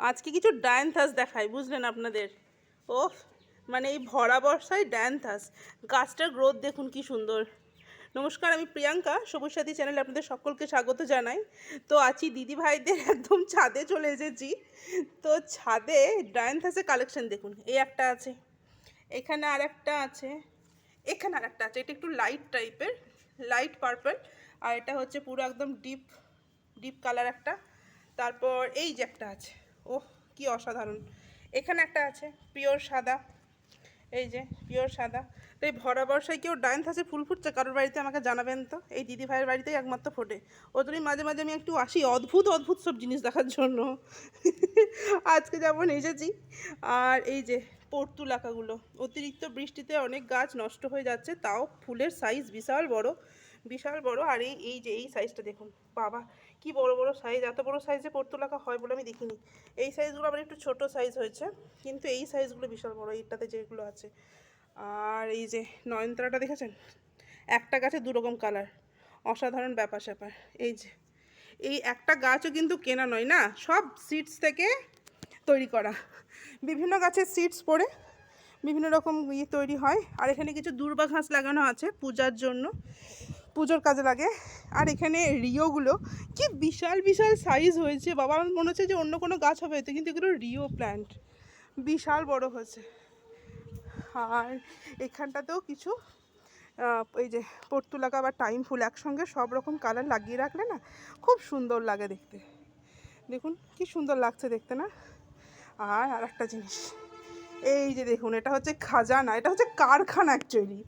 আজকে কিছু ডায়ান্থাস দেখাই, বুঝলেন আপনাদের? ও মানে এই ভরা বর্ষায় ডায়ান্থাস গাছটার গ্রোথ দেখুন কি সুন্দর। নমস্কার, আমি প্রিয়াঙ্কা, সবুজ সাথী চ্যানেলে আপনাদের সকলকে স্বাগত জানাই। তো আছি দিদি ভাইদের একদম ছাদে চলে এসেছি। তো ছাদে ডায়ান্থাসের কালেকশন দেখুন, এই একটা আছে, এখানে আর একটা আছে, এখানে আর একটা আছে, এটা একটু লাইট টাইপের লাইট পার্পল আর এটা হচ্ছে পুরো একদম ডিপ ডিপ কালার একটা। তারপর এই যে একটা আছে। ওহ, কি অসাধারণ। এখানে একটা আছে, পিওর সাদা। এই যে, পিওর সাদা। তো এই ভরা বর্ষায় কেউ ডায়ান্থাসে ফুল ফুটছে, কারোর বাড়িতে আমাকে জানাবেন তো? এই দিদি ভাইয়ের বাড়িতেই একমাত্র ফোটে। ও মাঝে মাঝে আমি একটু আসি, অদ্ভুত অদ্ভুত সব জিনিস দেখার জন্য। আজকে যেমন এসেছি, আর এই যে পর্তুলাকাগুলো অতিরিক্ত বৃষ্টিতে অনেক গাছ নষ্ট হয়ে যাচ্ছে, তাও ফুলের সাইজ বিশাল বড় বিশাল বড়। আর এই এই যে, এই সাইজটা দেখুন, বাবা। কি বড় বড় সাইজ এত বড় সাইজে পড়তো পর্তুলাকা হয় বলে আমি দেখিনি। এই সাইজগুলো আবার একটু ছোট সাইজ হয়েছে, কিন্তু এই সাইজগুলো বিশাল বড়, এইটাতে যেগুলো আছে। আর এই যে নয়নতারাটা দেখেছেন? একটা গাছে দু রকম কালার অসাধারণ ব্যাপার স্যাপার। এই যে, এই একটা গাছও কিন্তু কেনা নয় না, সব সিডস থেকে তৈরি করা। বিভিন্ন গাছের সিডস পড়ে, বিভিন্ন রকম ইয়ে তৈরি হয়, আর এখানে কিছু দূর্বা ঘাস লাগানো আছে পূজার জন্য। পুজোর কাজে লাগে। আর এখানে রিওগুলো কি বিশাল বিশাল সাইজ হয়েছে। বাবা, আমার মনে হচ্ছে যে অন্য কোনো গাছ হবে তো কিন্তু এগুলো রিও প্ল্যান্ট বিশাল বড় হয়েছে। আর এখানটাতেও কিছু এই যে পর্তুলাকা বা টাইম ফুল একসঙ্গে সব রকম কালার লাগিয়ে রাখলে না খুব সুন্দর লাগে দেখতে। দেখুন, কি সুন্দর লাগছে দেখতে না? আর আর একটা জিনিস। এই যে দেখুন, এটা হচ্ছে খাজানা, এটা হচ্ছে কারখানা অ্যাকচুয়ালি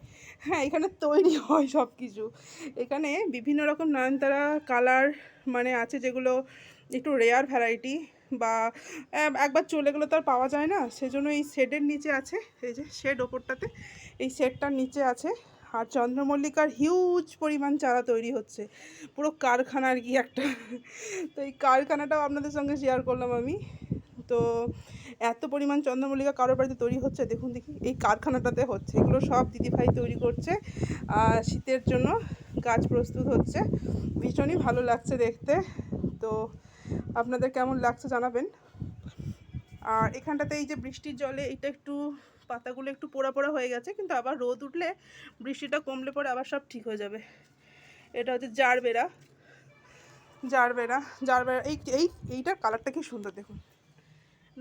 হ্যাঁ এখানে তৈরি হয় সব কিছু এখানে বিভিন্ন রকম নয়নতারা কালার মানে আছে যেগুলো একটু রেয়ার ভ্যারাইটি বা একবার চলে গেলে তো আর পাওয়া যায় না। সেজন্য এই শেডের নিচে আছে, এই যে শেড ওপরটাতে, এই শেডটার নিচে আছে। আর চন্দ্রমল্লিকার হিউজ পরিমাণ চারা তৈরি হচ্ছে। পুরো কারখানা আর কি একটা। তো এই কারখানাটাও আপনাদের সঙ্গে শেয়ার করলাম আমি। তো এত পরিমাণ চন্দ্রমল্লিকা কারোর বাড়িতে তৈরি হচ্ছে? দেখুন দেখি, এই কারখানাটাতে হচ্ছে। এগুলো সব দিদিভাই তৈরি করছে। আর শীতের জন্য গাছ প্রস্তুত হচ্ছে। ভীষণই ভালো লাগছে দেখতে। তো আপনাদের কেমন লাগছে জানাবেন? আর এখানটাতে এই যে বৃষ্টির জলে এটা একটু, পাতাগুলো একটু পোড়া পোড়া হয়ে গেছে, কিন্তু আবার রোদ উঠলে বৃষ্টিটা কমলে পরে আবার সব ঠিক হয়ে যাবে। এটা হচ্ছে জারবেরা। জারবেরা জারবেরা, এই এই, এইটার কালারটা কি সুন্দর দেখুন।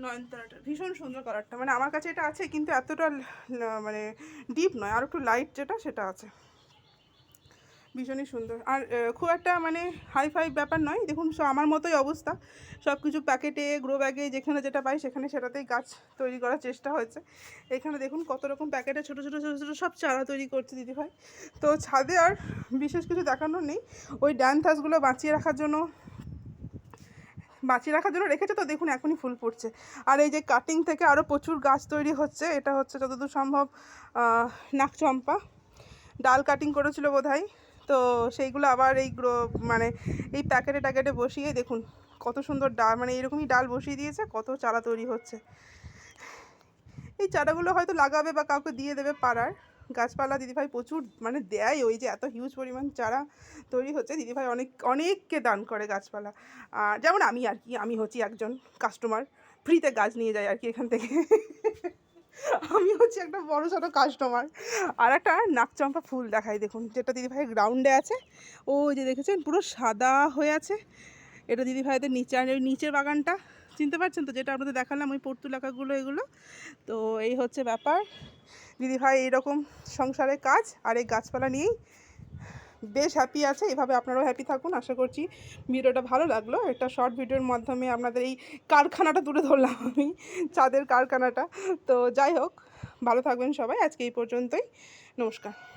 নয়নতারাটা, ভীষণ সুন্দর কালারটা মানে আমার কাছে এটা আছে, কিন্তু এতটা মানে ডিপ নয়, আর একটু লাইট যেটা, সেটা আছে। ভীষণই সুন্দর। আর খুব একটা মানে হাই ফাই ব্যাপার নয়। দেখুন আমার মতোই অবস্থা। সব কিছু প্যাকেটে গ্রো ব্যাগে যেখানে যেটা পাই, সেখানে সেটাতেই গাছ তৈরি করার চেষ্টা হয়েছে। এখানে দেখুন, কত রকম প্যাকেটে ছোটো ছোটো ছোটো ছোটো সব চারা তৈরি করছে দিদিভাই তো ছাদে আর বিশেষ কিছু দেখানোর নেই। ওই ড্যান্থাসগুলো বাঁচিয়ে রাখার জন্য বাঁচিয়ে রাখার জন্য রেখেছে, তো দেখুন এখনই ফুল ফুটছে। আর এই যে কাটিং থেকে আরও প্রচুর গাছ তৈরি হচ্ছে, এটা হচ্ছে যতদূর সম্ভব নাকচম্পা ডাল কাটিং করেছিল বোধহয়, তো সেইগুলো আবার এই গ্রো মানে এই প্যাকেটে ট্যাকেটে বসিয়ে দেখুন কত সুন্দর ডাল মানে এরকমই ডাল বসিয়ে দিয়েছে, কত চারা তৈরি হচ্ছে। এই চারাগুলো হয়তো লাগাবে বা কাউকে দিয়ে দেবে পাড়ার। গাছপালা দিদিভাই প্রচুর মানে দেয় ওই যে এত হিউজ পরিমাণ চারা তৈরি হচ্ছে। দিদিভাই অনেক, অনেককে দান করে গাছপালা। আর যেমন আমি আর কি, আমি হচ্ছি একজন কাস্টমার ফ্রিতে গাছ নিয়ে যাই আর কি এখান থেকে। আমি হচ্ছে একটা বড় ছোটো কাস্টমার আর একটা নাকচম্পা ফুল দেখাই দেখুন, যেটা দিদিভাই গ্রাউন্ডে আছে। ও যে দেখেছেন, পুরো সাদা হয়ে আছে। এটা দিদিভাইদের নিচে আর ওই নিচের বাগানটা। চিনতে পারছেন তো? যেটা আপনাদের দেখালাম, ওই পর্তুলাকাগুলো এগুলো। তো এই হচ্ছে ব্যাপার। দিদিভাই এইরকম সংসারের কাজ আর এই গাছপালা নিয়েই বেশ হ্যাপি আছে। এভাবে আপনারাও হ্যাপি থাকুন। আশা করছি ভিডিওটা ভালো লাগল। একটা শর্ট ভিডিওর মাধ্যমে আপনাদের এই কারখানাটা তুলে ধরলাম আমি, চাঁদের কারখানাটা। তো যাই হোক, ভালো থাকবেন সবাই। আজকে এই পর্যন্তই। নমস্কার।